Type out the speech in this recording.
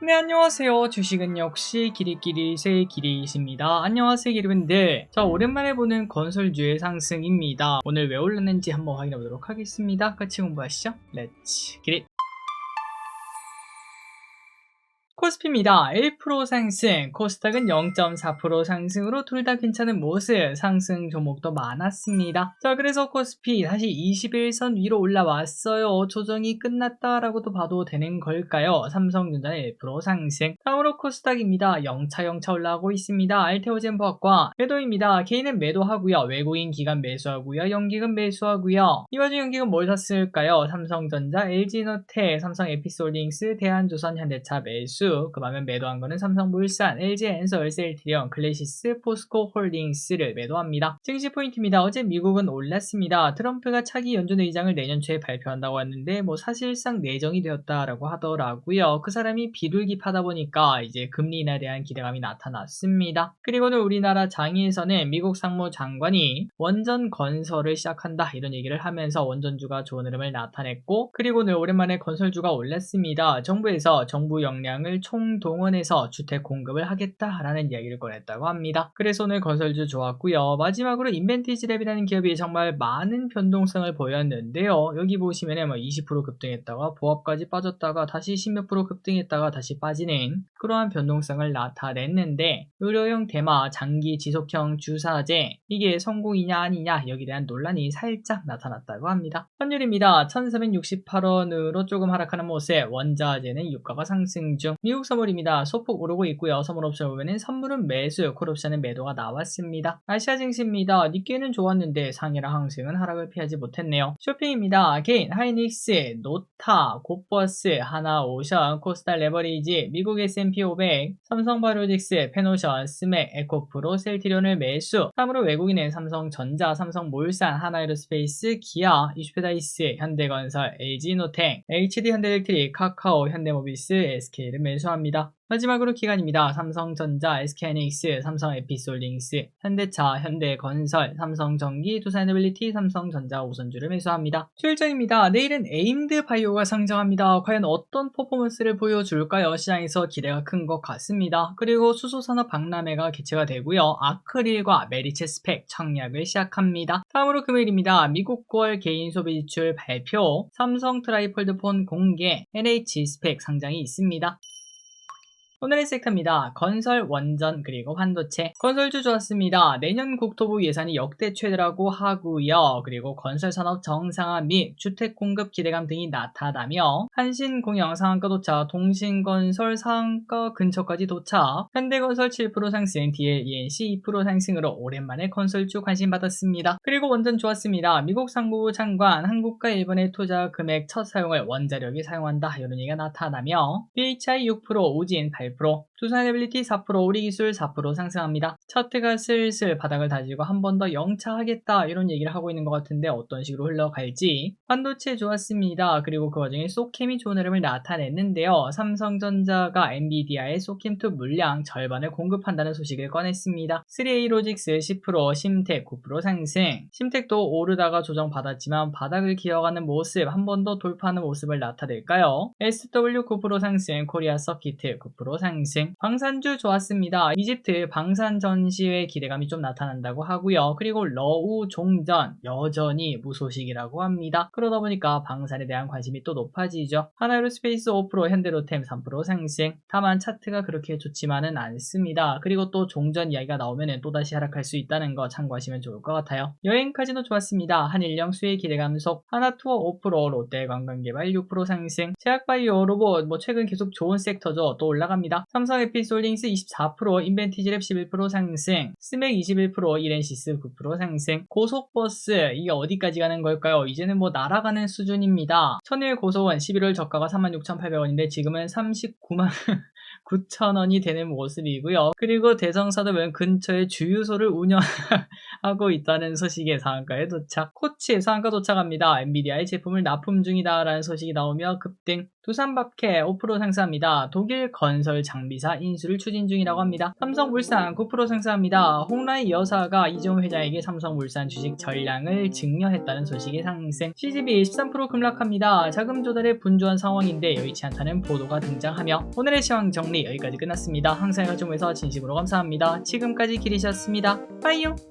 네, 안녕하세요. 주식은 역시 기리기리새 기리이십니다. 안녕하세요, 기리분들. 자, 오랜만에 보는 건설주의 상승입니다. 오늘 왜 올랐는지 한번 확인해 보도록 하겠습니다. 같이 공부하시죠. 렛츠 기릿. 코스피입니다. 1% 상승, 코스닥은 0.4% 상승으로 둘 다 괜찮은 모습, 상승 종목도 많았습니다. 자, 그래서 코스피 다시 21선 위로 올라왔어요. 조정이 끝났다라고도 봐도 되는 걸까요? 삼성전자는 1% 상승. 다음으로 코스닥입니다. 0차 0차 올라가고 있습니다. 알테오젠보학과 매도입니다. 개인은 매도하고요. 외국인 기관 매수하고요. 연기금 매수하고요. 이 와중 연기금 뭘 샀을까요? 삼성전자, LG노텍, 삼성 에피솔딩스, 대한조선, 현대차 매수. 그 반면 매도한 거는 삼성물산, LG엔서, 셀트리온, 클래시스, 포스코 홀딩스를 매도합니다. 증시 포인트입니다. 어제 미국은 올랐습니다. 트럼프가 차기 연준 의장을 내년 초에 발표한다고 했는데 뭐 사실상 내정이 되었다라고 하더라고요. 그 사람이 비둘기파다 보니까 이제 금리 인하에 대한 기대감이 나타났습니다. 그리고는 우리나라 장의에서는 미국 상무장관이 원전 건설을 시작한다 이런 얘기를 하면서 원전주가 좋은 흐름을 나타냈고 그리고는 오랜만에 건설주가 올랐습니다. 정부에서 정부 역량을 총동원해서 주택 공급을 하겠다라는 이야기를 꺼냈다고 합니다. 그래서 오늘 건설주 좋았고요. 마지막으로 인벤티지랩이라는 기업이 정말 많은 변동성을 보였는데요. 여기 보시면은 뭐20% 급등했다가 보합까지 빠졌다가 다시 10몇 프로 급등했다가 다시 빠지는 그러한 변동성을 나타냈는데 의료용 대마 장기 지속형 주사제 이게 성공이냐 아니냐 여기에 대한 논란이 살짝 나타났다고 합니다. 환율입니다. 1368원으로 조금 하락하는 모습 원자재는 유가가 상승 중 미국 선물입니다. 소폭 오르고 있고요. 선물 옵션 보면은 선물은 매수, 콜옵션은 매도가 나왔습니다. 아시아 증시입니다. 니케는 좋았는데 상해랑 항승은 하락을 피하지 못했네요. 쇼핑입니다. 개인, 하이닉스, 노타, 고버스, 하나오션, 코스타 레버리지, 미국 S&P 500, 삼성바이오직스, 페노션, 스맥, 에코프로, 셀티리온을 매수. 다음으로 외국인은 삼성전자, 삼성몰산, 하나에로스페이스, 기아, 이슈페다이스, 현대건설, LG노텍, HD현대일트릭, 카카오, 현대모비스, SK를 매수 합니다. 마지막으로 기간입니다. 삼성전자, SK하이닉스, 삼성 에피솔링스, 현대차, 현대건설, 삼성전기, 두산에너빌리티, 삼성전자 우선주를 매수합니다. 출전입니다. 내일은 에임드 바이오가 상장합니다. 과연 어떤 퍼포먼스를 보여줄까요? 시장에서 기대가 큰 것 같습니다. 그리고 수소산업 박람회가 개최가 되고요. 아크릴과 메리체 스펙 청약을 시작합니다. 다음으로 금요일입니다. 미국 9월 개인 소비 지출 발표, 삼성 트라이폴드폰 공개, NH 스펙 상장이 있습니다. 오늘의 섹터입니다. 건설, 원전, 그리고 환도체. 건설주 좋았습니다. 내년 국토부 예산이 역대 최대라고 하고요. 그리고 건설산업 정상화 및 주택 공급 기대감 등이 나타나며 한신공영 상한가 도착, 동신건설 상한가 근처까지 도착, 현대건설 7% 상승, DLENC 2% 상승으로 오랜만에 건설주 관심 받았습니다. 그리고 원전 좋았습니다. 미국 상무부 장관, 한국과 일본의 투자 금액 첫 사용을 원자력이 사용한다. 이런 얘기가 나타나며 BHI 6%, 우진 8% 8%, 투산에빌리티 4%, 우리기술 4% 상승합니다. 차트가 슬슬 바닥을 다지고 한 번 더 영차하겠다 이런 얘기를 하고 있는 것 같은데 어떤 식으로 흘러갈지 반도체 좋았습니다. 그리고 그 와중에 소캠이 좋은 흐름을 나타냈는데요. 삼성전자가 엔비디아의 소캠2 물량 절반을 공급한다는 소식을 꺼냈습니다. 3A 로직스 10%, 심텍 9% 상승 심텍도 오르다가 조정받았지만 바닥을 기어가는 모습 한 번 더 돌파하는 모습을 나타낼까요? SW 9% 상승, 코리아 서키트 9% 상승 방산주 좋았습니다. 이집트 방산 전시회 기대감이 좀 나타난다고 하고요. 그리고 러우 종전 여전히 무소식이라고 합니다. 그러다 보니까 방산에 대한 관심이 또 높아지죠. 하나로스페이스 5% 현대로템 3% 상승 다만 차트가 그렇게 좋지만은 않습니다. 그리고 또 종전 이야기가 나오면 또다시 하락할 수 있다는 거 참고하시면 좋을 것 같아요. 여행까지도 좋았습니다. 한일령 수혜 기대 감 속 하나투어 5% 롯데관광개발 6% 상승 제약바이오 로봇 뭐 최근 계속 좋은 섹터죠. 또 올라갑니다. 삼성 에피솔딩스 24%, 인벤티지랩 11% 상승, 스맥 21%, 이렌시스 9% 상승, 고속버스 이게 어디까지 가는 걸까요? 이제는 뭐 날아가는 수준입니다. 천일 고속원 11월 저가가 36,800원인데 지금은 39만 9,000원이 되는 모습이고요. 그리고 대성사도면 근처에 주유소를 운영하고 있다는 소식에 상한가에 도착. 코치 상한가 도착합니다. 엔비디아의 제품을 납품 중이다라는 소식이 나오며 급등. 두산밥켓 5% 상승합니다. 독일 건설 장비사 인수를 추진 중이라고 합니다. 삼성물산 9% 상승합니다. 홍라이 여사가 이재용 회장에게 삼성물산 주식 전량을 증여했다는 소식이 상승. CGV 13% 급락합니다. 자금 조달에 분주한 상황인데 여의치 않다는 보도가 등장하며 오늘의 시황 정리 여기까지 끝났습니다. 항상 가좀에서 진심으로 감사합니다. 지금까지 길이셨습니다. 빠이용!